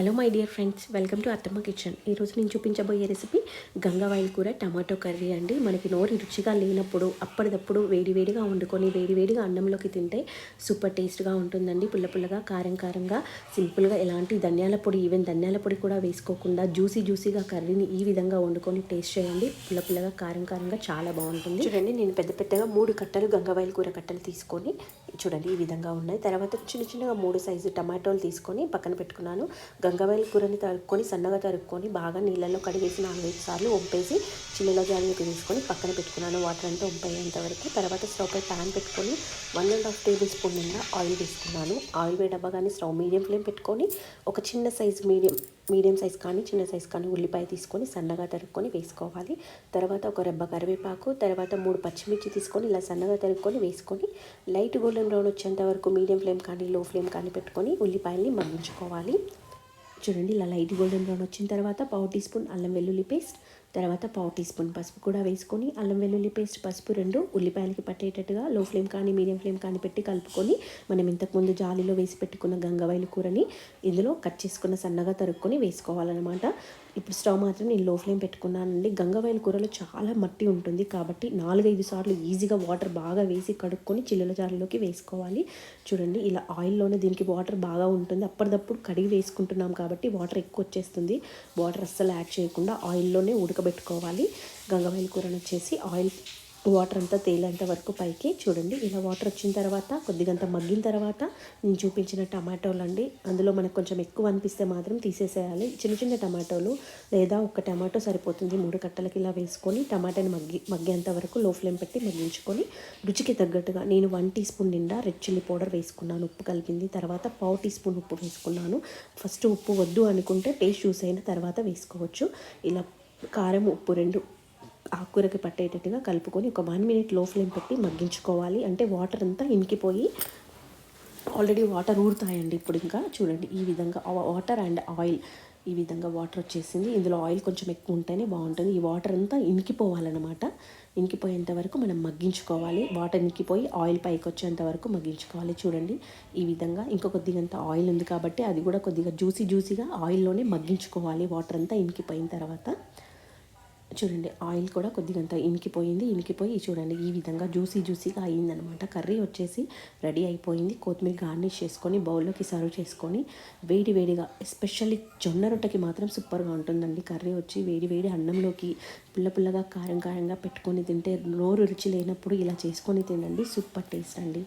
Hello my dear friends welcome to Attamma kitchen ఈరోజు నేను చూపించబోయే రెసిపీ గంగవాయిల్ కూర టమాటో కర్రీ అండి. మనకి నోరు రుచిగా లేనప్పుడు అప్పటిదప్పుడు వేడివేడిగా వండుకొని వేడివేడిగా అన్నంలోకి తింటే సూపర్ టేస్ట్గా ఉంటుందండి. పుల్ల పుల్లగా కారం కారంగా సింపుల్గా ఎలాంటి ధనియాల పొడి ఈవెన్ ధనియాల పొడి కూడా వేసుకోకుండా జ్యూసీ జ్యూసీగా కర్రీని ఈ విధంగా వండుకొని టేస్ట్ చేయండి. పుల్ల పుల్లగా కారం కారంగా చాలా బాగుంటుంది. చూడండి నేను పెద్ద పెద్దగా మూడు కట్టలు గంగవాయిల్ కూర కట్టలు తీసుకొని చూడండి ఈ విధంగా ఉన్నాయి. తర్వాత చిన్న చిన్నగా మూడు సైజు టమాటోలు తీసుకొని పక్కన పెట్టుకున్నాను. గంగవాయిల్ కూరని తరుక్కొని సన్నగా తరుక్కొని బాగా నీళ్ళల్లో కడిగేసి నాలుగైదు సార్లు వంపేసి చిల్లుల జాలికి తీసుకొని పక్కన పెట్టుకున్నాను. వాటర్ అంతా వంపేంత వరకు. తర్వాత స్టవ్ పై ప్యాన్ పెట్టుకొని one and half tablespoon నిండా ఆయిల్ వేసుకున్నాను ఆయిల్ వేడవ్వగానే స్టవ్ మీడియం ఫ్లేమ్ పెట్టుకొని ఒక చిన్న సైజు మీడియం మీడియం సైజ్ కానీ చిన్న సైజ్ కానీ ఉల్లిపాయ తీసుకొని సన్నగా తరుక్కొని వేసుకోవాలి. తర్వాత ఒక రెబ్బ కరివేపాకు తర్వాత మూడు పచ్చిమిర్చి తీసుకొని ఇలా సన్నగా తరుక్కొని వేసుకొని లైట్ గోల్డెన్ బ్రౌన్ వచ్చేంత వరకు మీడియం ఫ్లేమ్ కానీ లో ఫ్లేమ్ కానీ పెట్టుకొని ఉల్లిపాయల్ని మగ్గించుకోవాలి. చూడండి ఇలా లైట్ గోల్డెన్ బ్రౌన్ వచ్చిన తర్వాత పావు టీ స్పూన్ అల్లం వెల్లుల్లి పేస్ట్ తర్వాత పావు టీ స్పూన్ పసుపు కూడా వేసుకొని అల్లం వెల్లుల్లి పేస్ట్ పసుపు రెండు ఉల్లిపాయలకి పట్టేటట్టుగా లో ఫ్లేమ్ కానీ మీడియం ఫ్లేమ్ కానీ పెట్టి కలుపుకొని మనం ఇంతకుముందు జాలీలో వేసి పెట్టుకున్న గంగవాయిల కూరని ఇందులో కట్ చేసుకున్న సన్నగా తరుక్కొని వేసుకోవాలన్నమాట. ఇప్పుడు స్టవ్ మాత్రం నేను లో ఫ్లేమ్ పెట్టుకున్నానండి. గంగవాయిల కూరలో చాలా మట్టి ఉంటుంది కాబట్టి నాలుగైదు సార్లు ఈజీగా వాటర్ బాగా వేసి కడుక్కొని చిల్లుల జాలీలోకి వేసుకోవాలి. చూడండి ఇలా ఆయిల్లోనే దీనికి వాటర్ బాగా ఉంటుంది. అప్పటిదప్పుడు కడిగి వేసుకుంటున్నాం కాబట్టి వాటర్ ఎక్కువ వచ్చేస్తుంది. వాటర్ అస్సలు యాడ్ చేయకుండా ఆయిల్లోనే ఉడక ఉడకబెట్టుకోవాలి. గంగవాయిల కూరను వచ్చేసి ఆయిల్ వాటర్ అంతా తేలేంత వరకు పైకి చూడండి. ఇలా వాటర్ వచ్చిన తర్వాత కొద్దిగంత మగ్గిన తర్వాత నేను చూపించిన టమాటోలు అండి. అందులో మనకు కొంచెం ఎక్కువ అనిపిస్తే మాత్రం తీసేసేయాలి. చిన్న చిన్న టమాటోలు లేదా ఒక టమాటో సరిపోతుంది. మూడు కట్టలకి ఇలా వేసుకొని టమాటాని మగ్గి మగ్గేంత వరకు లో ఫ్లేమ్ పెట్టి మగ్గించుకొని రుచికి తగ్గట్టుగా నేను వన్ టీ స్పూన్ నిండా రెడ్ చిల్లీ పౌడర్ వేసుకున్నాను. ఉప్పు కలిపింది. తర్వాత పావు టీ స్పూన్ ఉప్పు వేసుకున్నాను. ఫస్ట్ ఉప్పు వద్దు అనుకుంటే టేస్ట్ చూస్ అయిన తర్వాత వేసుకోవచ్చు. ఇలా కారం ఉప్పు రెండు ఆకుకూరకి పట్టేటట్టుగా కలుపుకొని ఒక వన్ మినిట్లో ఫ్లేమ్ పెట్టి మగ్గించుకోవాలి. అంటే వాటర్ అంతా ఇంకిపోయి ఆల్రెడీ వాటర్ ఊరుతాయండి ఇప్పుడు ఇంకా. చూడండి ఈ విధంగా వాటర్ అండ్ ఆయిల్ ఈ విధంగా వాటర్ వచ్చేసింది. ఇందులో ఆయిల్ కొంచెం ఎక్కువ ఉంటేనే బాగుంటుంది. ఈ వాటర్ అంతా ఇంకిపోవాలన్నమాట ఇంకిపోయేంత వరకు మనం మగ్గించుకోవాలి. వాటర్ ఇంకిపోయి ఆయిల్ పైకి వచ్చేంత వరకు మగ్గించుకోవాలి. చూడండి ఈ విధంగా ఇంకా కొద్దిగంత ఆయిల్ ఉంది కాబట్టి అది కూడా కొద్దిగా జ్యూసీ జ్యూసీగా ఆయిల్లోనే మగ్గించుకోవాలి. వాటర్ అంతా ఇంకిపోయిన తర్వాత చూడండి ఆయిల్ కూడా కొద్దిగంత ఇనికిపోయింది ఇనికిపోయి చూడండి ఈ విధంగా జ్యూసీ జ్యూసీగా అయ్యిందనమాట కర్రీ వచ్చేసి రెడీ అయిపోయింది. కొత్తిమీర గార్నిష్ చేసుకొని బౌల్లోకి సర్వ్ చేసుకొని వేడి వేడిగా ఎస్పెషల్లీ జొన్న రొట్టెకి మాత్రం సూపర్గా ఉంటుందండి. కర్రీ వచ్చి వేడి వేడి అన్నంలోకి పుల్ల పుల్లగా కారం కారంగా పెట్టుకొని తింటే నోరు రుచి లేనప్పుడు ఇలా చేసుకొని తినండి. సూపర్ టేస్ట్ అండి.